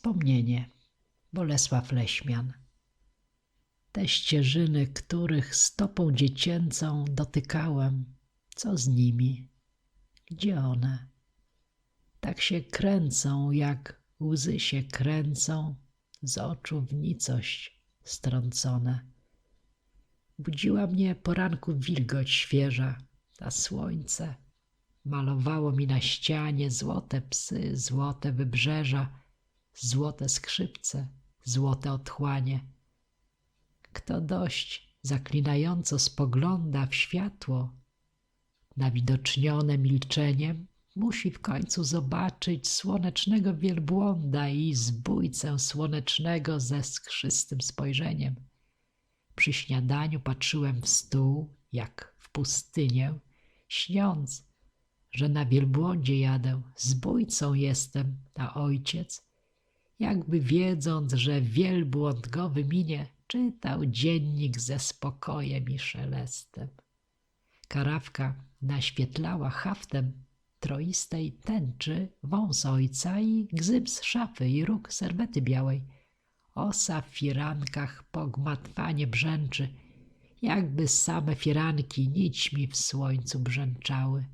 Wspomnienie Bolesław Leśmian Te ścieżyny, których stopą dziecięcą dotykałem, co z nimi? Gdzie one? Tak się kręcą, jak łzy się kręcą, z oczu w nicość strącone. Budziła mnie poranku wilgoć świeża, a słońce malowało mi na ścianie złote psy, złote wybrzeża, złote skrzypce, złote otchłanie. Kto dość zaklinająco spogląda w światło, nawidocznione milczeniem, musi w końcu zobaczyć słonecznego wielbłąda i zbójcę słonecznego ze skrzystym spojrzeniem. Przy śniadaniu patrzyłem w stół, jak w pustynię, śniąc, że na wielbłądzie jadę, zbójcą jestem, a ojciec, jakby wiedząc, że wielbłąd go wyminie, czytał dziennik ze spokojem i szelestem. Karawka naświetlała haftem troistej tęczy wąs ojca i gzyb z szafy i róg serwety białej. Osa w firankach pogmatwanie brzęczy, jakby same firanki nićmi w słońcu brzęczały.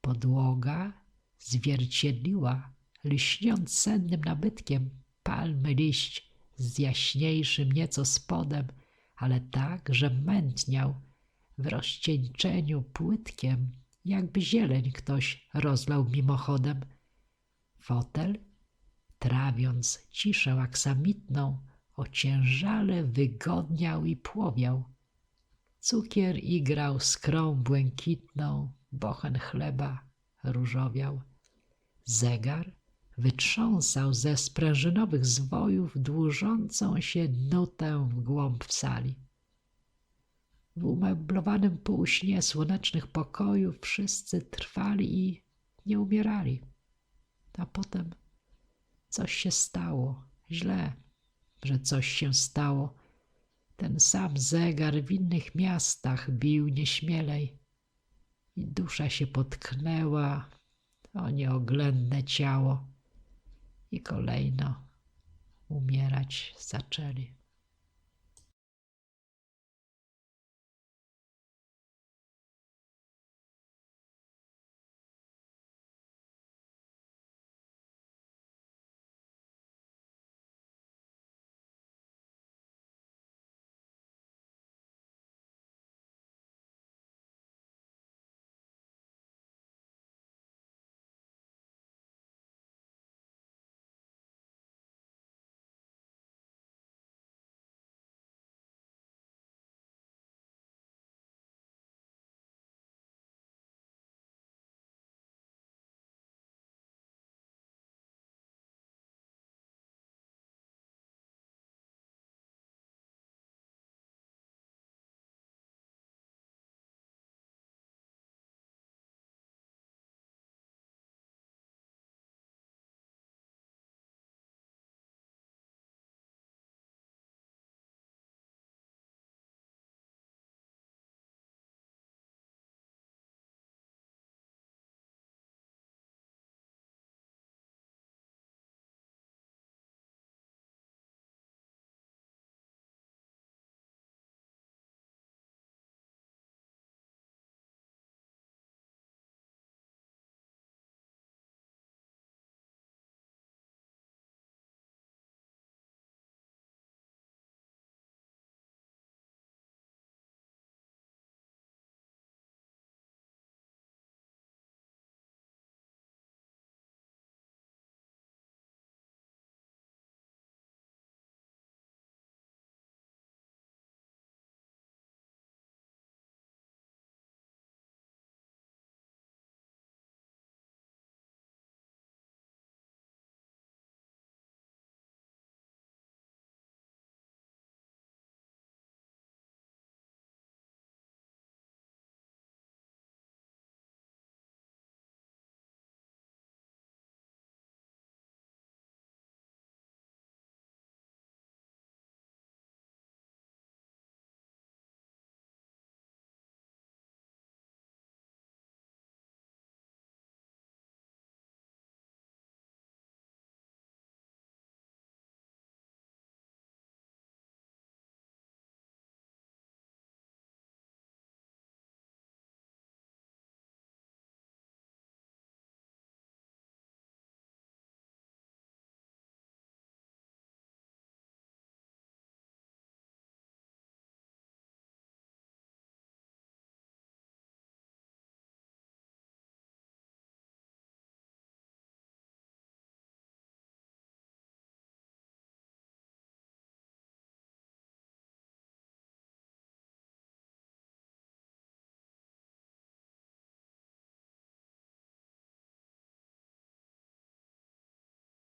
Podłoga zwierciedliła, lśniąc sennym nabytkiem, palmy liść z jaśniejszym nieco spodem, ale tak, że mętniał w rozcieńczeniu płytkiem, jakby zieleń ktoś rozlał mimochodem. Fotel, trawiąc ciszę aksamitną, ociężale wygodniał i płowiał. Cukier igrał skrą błękitną, bochen chleba różowiał. Zegar wytrząsał ze sprężynowych zwojów dłużącą się nutę w głąb w sali. W umeblowanym półśnie słonecznych pokojów wszyscy trwali i nie umierali. A potem coś się stało, źle, że coś się stało. Ten sam zegar w innych miastach bił nieśmielej i dusza się potknęła o nieoględne ciało i kolejno umierać zaczęli.